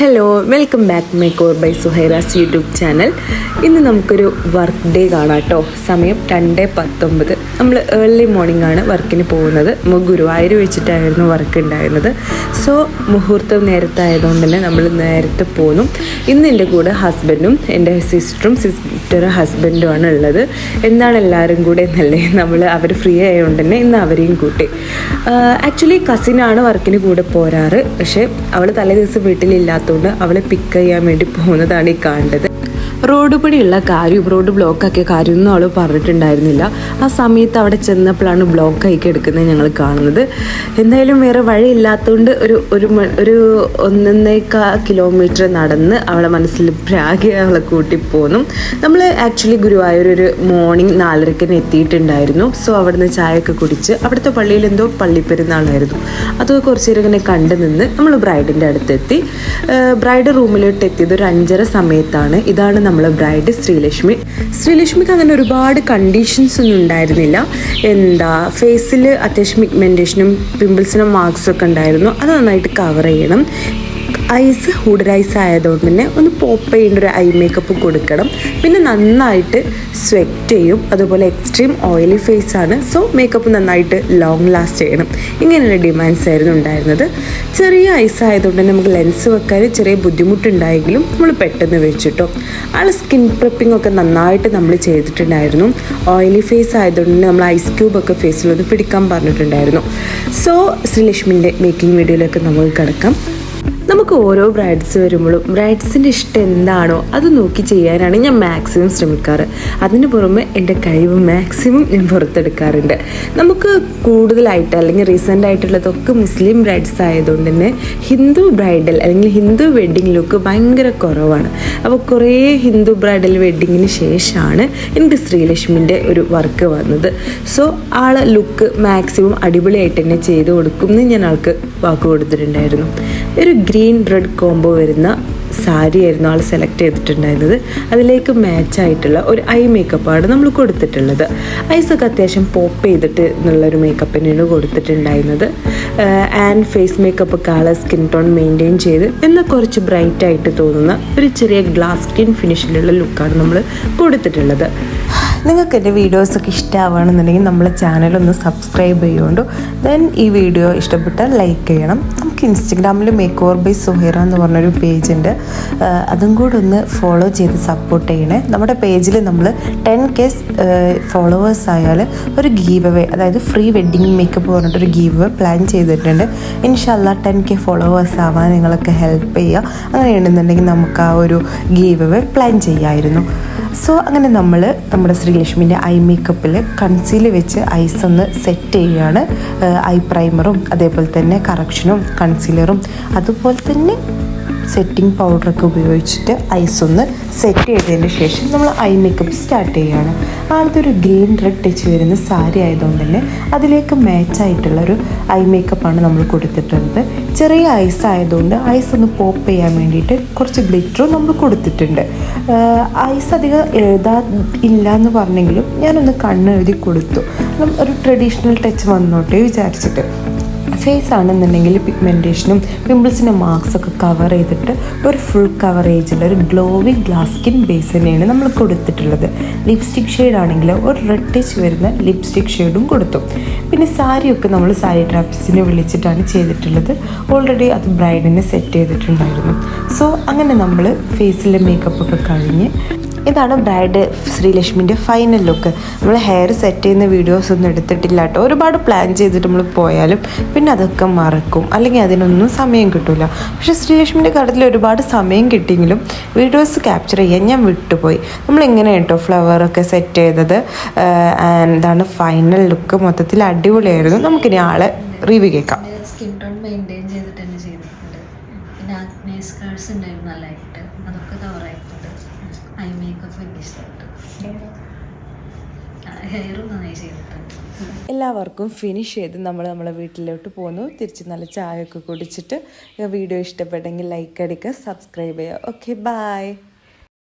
Hello welcome back my core by Suhairas YouTube channel ഇന്ന് നമുക്കൊരു work day കാണാം കേട്ടോ സമയം രണ്ട് പത്തൊമ്പത്. നമ്മൾ ഏർലി മോർണിംഗ് ആണ് വർക്കിന് പോകുന്നത്. ഗുരുവായൂർ വെച്ചിട്ടായിരുന്നു വർക്ക് ഉണ്ടായിരുന്നത്. സോ മുഹൂർത്തം നേരത്തെ ആയതുകൊണ്ട് തന്നെ നമ്മൾ നേരത്തെ പോന്നു. ഇന്ന് എന്റെ കൂടെ ഹസ്ബൻഡും എന്റെ സിസ്റ്ററും സിസ്റ്റർ ഹസ്ബൻഡുമാണ് ഉള്ളത് എന്താണ് എല്ലാവരും കൂടെ എന്നല്ലേ? നമ്മൾ അവർ ഫ്രീ ആയതുകൊണ്ട് തന്നെ ഇന്ന് അവരെയും കൂട്ടി. ആക്ച്വലി കസിനാണ് വർക്കിന് കൂടെ പോരാറ്. പക്ഷേ അവൾ തലേ ദിവസം വീട്ടിലില്ലാത്തതുകൊണ്ട് അവളെ പിക്ക് ചെയ്യാൻ വേണ്ടി പോകുന്നതാണ് ഈ കാണേണ്ടത് റോഡ് പണിയുള്ള കാര്യം റോഡ് ബ്ലോക്കാക്കിയ കാര്യമൊന്നും അവൾ പറഞ്ഞിട്ടുണ്ടായിരുന്നില്ല. ആ സമയത്ത് അവിടെ ചെന്നപ്പോഴാണ് ബ്ലോക്ക് ആയി കിടക്കുന്നത് ഞങ്ങൾ കാണുന്നത്. എന്തായാലും വേറെ വഴിയില്ലാത്തതുകൊണ്ട് ഒരു ഒരു ഒരു ഒന്നൊന്നേക്കാ കിലോമീറ്റർ നടന്ന് അവളെ മനസ്സിൽ പ്രാഗി അവളെ കൂട്ടി പോന്നു. നമ്മൾ ആക്ച്വലി ഗുരുവായൂർ ഒരു മോർണിംഗ് നാലരക്കിന് എത്തിയിട്ടുണ്ടായിരുന്നു. സോ അവിടുന്ന് ചായയൊക്കെ കുടിച്ച് അവിടുത്തെ പള്ളിയിൽ എന്തോ പള്ളിപ്പെരുന്നാളായിരുന്നു അത് കുറച്ച് നേരം ഇങ്ങനെ കണ്ടു നിന്ന് നമ്മൾ ബ്രൈഡിന്റെ അടുത്തെത്തി. ബ്രൈഡ് റൂമിലോട്ട് എത്തിയത് ഒരു അഞ്ചര സമയത്താണ്. ഇതാണ് നമ്മളെ ബ്രൈഡ് ശ്രീലക്ഷ്മി. ശ്രീലക്ഷ്മിക്ക് അങ്ങനെ ഒരുപാട് കണ്ടീഷൻസ് ഒന്നും ഉണ്ടായിരുന്നില്ല. എന്താ ഫേസിൽ അത്യാവശ്യം പിഗ്മെന്റേഷനും പിമ്പിൾസിനും മാർക്സും ഒക്കെ ഉണ്ടായിരുന്നു. അത് നന്നായിട്ട് കവർ ചെയ്യണം. ഐസ് ഹുഡർ ഐസ് ആയതുകൊണ്ട് തന്നെ ഒന്ന് പോപ്പ് ചെയ്യേണ്ട ഒരു ഐ മേക്കപ്പ് കൊടുക്കണം. പിന്നെ നന്നായിട്ട് സ്വെറ്റ് ചെയ്യും. അതുപോലെ എക്സ്ട്രീം ഓയിലി ഫേസ് ആണ്. സോ മേക്കപ്പ് നന്നായിട്ട് ലോങ് ലാസ്റ്റ് ചെയ്യണം. ഇങ്ങനെയുള്ള ഡിമാൻഡ്സ് ആയിരുന്നു ഉണ്ടായിരുന്നത്. ചെറിയ ഐസ് ആയതുകൊണ്ട് തന്നെ നമുക്ക് ലെൻസ് വെക്കാൻ ചെറിയ ബുദ്ധിമുട്ടുണ്ടായെങ്കിലും നമ്മൾ പെട്ടെന്ന് വെച്ചിട്ടോ. ആൾ സ്കിൻ പ്രിപ്പിംഗ് ഒക്കെ നന്നായിട്ട് നമ്മൾ ചെയ്തിട്ടുണ്ടായിരുന്നു. ഓയിലി ഫേസ് ആയതുകൊണ്ട് തന്നെ നമ്മൾ ഐസ് ക്യൂബ് ഒക്കെ ഫേസിലൊന്ന് പിടിക്കാൻ പറഞ്ഞിട്ടുണ്ടായിരുന്നു. സോ ശ്രീലക്ഷ്മിന്റെ മേക്കിംഗ് വീഡിയോയിലൊക്കെ നമുക്ക് കിടക്കാം. നമുക്ക് ഓരോ ബ്രൈഡ്സ് വരുമ്പോഴും ബ്രൈഡ്സിന്റെ ഇഷ്ടം എന്താണോ അത് നോക്കി ചെയ്യാനാണ് ഞാൻ മാക്സിമം ശ്രമിക്കാറ്. അതിന് പുറമെ എന്റെ കഴിവ് മാക്സിമം ഞാൻ പുറത്തെടുക്കാറുണ്ട്. നമുക്ക് കൂടുതലായിട്ട് അല്ലെങ്കിൽ റീസെന്റ് ആയിട്ടുള്ളതൊക്കെ മുസ്ലിം ബ്രൈഡ്സ് ആയതുകൊണ്ട് തന്നെ ഹിന്ദു ബ്രൈഡൽ അല്ലെങ്കിൽ ഹിന്ദു വെഡ്ഡിങ് ലുക്ക് ഭയങ്കര കുറവാണ്. അപ്പോൾ കുറേ ഹിന്ദു ബ്രൈഡൽ വെഡ്ഡിങ്ങിന് ശേഷമാണ് എനിക്ക് ശ്രീലക്ഷ്മിന്റെ ഒരു വർക്ക് വന്നത്. സോ ആളെ ലുക്ക് മാക്സിമം അടിപൊളിയായിട്ട് തന്നെ ചെയ്ത് കൊടുക്കും എന്ന് ഞാൻ ആൾക്ക് വാക്ക് കൊടുത്തിട്ടുണ്ടായിരുന്നു. ഒരു ഗ്രീൻ റെഡ് കോംബോ വരുന്ന സാരി ആയിരുന്നു ആൾ സെലക്ട് ചെയ്തിട്ടുണ്ടായിരുന്നത്. അതിലേക്ക് മാച്ച് ആയിട്ടുള്ള ഒരു ഐ മേക്കപ്പാണ് നമ്മൾ കൊടുത്തിട്ടുള്ളത്. ഐസൊക്കെ അത്യാവശ്യം പോപ്പ് ചെയ്തിട്ട് എന്നുള്ളൊരു മേക്കപ്പിനാണ് കൊടുത്തിട്ടുണ്ടായിരുന്നത്. ആൻഡ് ഫേസ് മേക്കപ്പ് ആളെ സ്കിൻ ടോൺ മെയിന്റെയിൻ ചെയ്ത് എന്നാൽ കുറച്ച് ബ്രൈറ്റ് ആയിട്ട് തോന്നുന്ന ഒരു ചെറിയ ഗ്ലാസ് സ്കിൻ ഫിനിഷിലുള്ള ലുക്കാണ് നമ്മൾ കൊടുത്തിട്ടുള്ളത്. നിങ്ങൾക്ക് എന്റെ വീഡിയോസൊക്കെ ഇഷ്ടമാവുകയാണെന്നുണ്ടെങ്കിൽ നമ്മളെ ചാനലൊന്ന് സബ്സ്ക്രൈബ് ചെയ്യുകൊണ്ടു ദെൻ ഈ വീഡിയോ ഇഷ്ടപ്പെട്ടാൽ ലൈക്ക് ചെയ്യണം. നമുക്ക് ഇൻസ്റ്റഗ്രാമിൽ മേക്ക് ഓവർ ബൈ സുഹൈറ എന്ന് പറഞ്ഞൊരു പേജ് ഉണ്ട് അതും കൂടെ ഒന്ന് ഫോളോ ചെയ്ത് സപ്പോർട്ട് ചെയ്യണേ. നമ്മുടെ പേജിൽ നമ്മൾ ടെൻ കെ ഫോളോവേഴ്സ് ആയാൽ ഒരു ഗീവ് അവേ അതായത് ഫ്രീ വെഡ്ഡിങ് മേക്കപ്പ് പറഞ്ഞിട്ടൊരു ഗീവ് അവേ പ്ലാൻ ചെയ്തിട്ടുണ്ട്. ഇൻഷല്ല ടെൻ കെ ഫോളോവേഴ്സ് ആവാൻ നിങ്ങളൊക്കെ ഹെൽപ്പ് ചെയ്യുക. അങ്ങനെയാണെന്നുണ്ടെങ്കിൽ നമുക്ക് ആ ഒരു ഗീവ് അവേ പ്ലാൻ ചെയ്യാമായിരുന്നു സോ അങ്ങനെ നമ്മൾ നമ്മുടെ ശ്രീലക്ഷ്മിന്റെ ഐ മേക്കപ്പിൽ കൺസീൽ വെച്ച് ഐസ് ഒന്ന് സെറ്റ് ചെയ്യുകയാണ്. ഐ പ്രൈമറും അതേപോലെ തന്നെ കറക്ഷനും കൺസീലറും അതുപോലെ തന്നെ സെറ്റിംഗ് പൗഡറൊക്കെ ഉപയോഗിച്ചിട്ട് ഐസ് ഒന്ന് സെറ്റ് ചെയ്തതിന് ശേഷം നമ്മൾ ഐ മേക്കപ്പ് സ്റ്റാർട്ട് ചെയ്യുകയാണ്. ആദ്യത്തെ ഒരു ഗ്രീൻ റെഡ് ടച്ച് വരുന്ന സാരി ആയതുകൊണ്ട് തന്നെ അതിലേക്ക് മാച്ചായിട്ടുള്ള ഒരു ഐ മേക്കപ്പാണ് നമ്മൾ കൊടുത്തിട്ടുള്ളത്. ചെറിയ ഐസ് ആയതുകൊണ്ട് ഐസ് ഒന്ന് പോപ്പ് ചെയ്യാൻ വേണ്ടിയിട്ട് കുറച്ച് ഗ്ലിറ്ററും നമ്മൾ കൊടുത്തിട്ടുണ്ട്. ഐസ് അധികം എഴുതാ ഇല്ല എന്ന് പറഞ്ഞെങ്കിലും ഞാനൊന്ന് കണ്ണ് എഴുതി കൊടുത്തു. ഒരു ട്രഡീഷണൽ ടച്ച് വന്നോട്ടെ വിചാരിച്ചിട്ട്. ഫേസ് ആണെന്നുണ്ടെങ്കിൽ പിഗ്മെന്റേഷനും പിമ്പിൾസിന്റെ മാർക്സ് ഒക്കെ കവർ ചെയ്തിട്ട് ഒരു ഫുൾ കവറേജിൽ ഒരു ഗ്ലോവി ഗ്ലാസ് സ്കിൻ ബേസ് തന്നെയാണ് നമ്മൾ കൊടുത്തിട്ടുള്ളത്. ലിപ്സ്റ്റിക് ഷെയ്ഡ് ആണെങ്കിൽ ഒരു റെഡ് ടച്ച് വരുന്ന ലിപ്സ്റ്റിക് ഷെയ്ഡും കൊടുത്തു. പിന്നെ സാരിയൊക്കെ നമ്മൾ സാരി ട്രാപ്സിനെ വിളിച്ചിട്ടാണ് ചെയ്തിട്ടുള്ളത്. ഓൾറെഡി അത് ബ്രൈഡിനെ സെറ്റ് ചെയ്തിട്ടുണ്ടായിരുന്നു. സോ അങ്ങനെ നമ്മൾ ഫേസിലെ മേക്കപ്പ് ഒക്കെ കഴിഞ്ഞ് ഇതാണ് ബ്രൈഡ് ശ്രീലക്ഷ്മിന്റെ ഫൈനൽ ലുക്ക് നമ്മൾ ഹെയർ സെറ്റ് ചെയ്യുന്ന വീഡിയോസ് ഒന്നും എടുത്തിട്ടില്ല കേട്ടോ. ഒരുപാട് പ്ലാൻ ചെയ്തിട്ട് നമ്മൾ പോയാലും പിന്നെ അതൊക്കെ മറക്കും. അല്ലെങ്കിൽ അതിനൊന്നും സമയം കിട്ടില്ല പക്ഷേ ശ്രീലക്ഷ്മിന്റെ കാര്യത്തിൽ ഒരുപാട് സമയം കിട്ടിയെങ്കിലും വീഡിയോസ് ക്യാപ്ചർ ചെയ്യാൻ ഞാൻ വിട്ടുപോയി. നമ്മൾ ഇങ്ങനെ കേട്ടോ ഫ്ലവറൊക്കെ സെറ്റ് ചെയ്തത്? എന്താണ് ഫൈനൽ ലുക്ക് മൊത്തത്തിൽ അടിപൊളിയായിരുന്നു. നമുക്കിനി ആളെ റിവ്യൂ കേൾക്കാം. സ്കിൻ ടോൺ മെയിന്റെയിൻ ചെയ്തിട്ട് സ്കാർസ് ഉണ്ടായിരുന്നു നല്ലതായിട്ട്. അതൊക്കെ കവർ ആയിട്ടുണ്ട്. ഐ മേക്കപ്പ് എനിക്ക് ഇഷ്ടപ്പെട്ടു. ഹെയറും നന്നായി ചെയ്തിട്ടുണ്ട്. എല്ലാവർക്കും ഫിനിഷ് ചെയ്ത് നമ്മൾ നമ്മളെ വീട്ടിലോട്ട് പോന്നു. തിരിച്ച് നല്ല ചായ ചായയൊക്കെ കുടിച്ചിട്ട് വീഡിയോ ഇഷ്ടപ്പെട്ടെങ്കിൽ ലൈക്ക് അടിക്കുക സബ്സ്ക്രൈബ് ചെയ്യുക. Okay bye